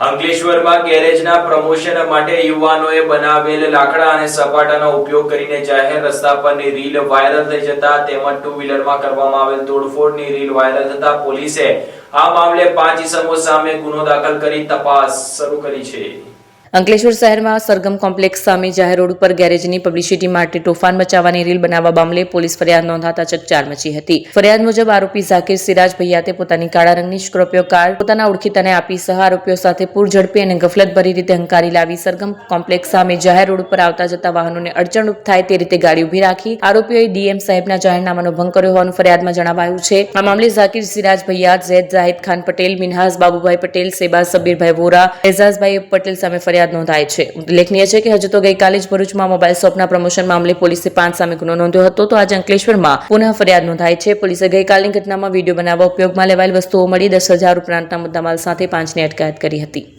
અંકલેશ્વરમાં ગેરેજના પ્રમોશન માટે યુવાનોએ બનાવેલ લાકડા અને સપાટાનો ઉપયોગ કરીને જાહેર રસ્તા પરની રીલ વાયરલ થઈ જતા તેમજ ટુ વ્હીલરમાં કરવામાં આવેલ તોડફોડની રીલ વાયરલ થતા પોલીસે આ મામલે પાંચ ઇસમો સામે ગુનો દાખલ કરી તપાસ શરૂ કરી છે. અંકલેશ્વર શહેરમાં સરગમ કોમ્પ્લેક્સ સામે જાહેર રોડ ઉપર ગેરેજની પબ્લિસિટી માટે તોફાન મચાવવાની રીલ બનાવવા મામલે પોલીસ ફરિયાદ નોંધાતા ચકચાર મચી હતી. ફરિયાદ મુજબ આરોપી ઝાકીર સિરાજ ભૈયાતે પોતાની કાળા રંગની સ્કોર્પિયો કાર પોતાના ઓળખીતાને આપી સહ આરોપીઓ સાથે પૂર ઝડપી અને ગફલતભરી રીતે હંકારી લાવી સરગમ કોમ્પ્લેક્સ સામે જાહેર રોડ ઉપર આવતા જતા વાહનોને અડચણરૂપ થાય તે રીતે ગાડી ઊભી રાખી આરોપીઓએ ડીએમ સાહેબના જાહેરનામાનો ભંગ કર્યો હોવાનું ફરિયાદમાં જણાવાયું છે. આ મામલે ઝાકીર સિરાજ ભૈયા, ઝેદ જાહિદ ખાન પટેલ, મિનહાસ બાબુભાઈ પટેલ, સેબા સબીરભાઈ વોરા, એઝાઝભાઈ પટેલ સામે ફરિયાદ નોંધાય છે. ઉલ્લેખનીય છે કે હજુ તો ગઈકાલે જ ભરૂચમાં મોબાઈલ શોપના પ્રમોશન મામલે પોલીસે પાંચ સામે ગુનો નોંધ્યો હતો. તો આજે અંકલેશ્વરમાં પુનઃ ફરિયાદ નોંધાઈ છે. પોલીસે ગઈકાલની ઘટનામાં વીડિયો બનાવવા ઉપયોગમાં લેવાયેલ વસ્તુઓ મળી દસ હજાર ઉપરાંતના મુદ્દામાલ સાથે પાંચની અટકાયત કરી હતી.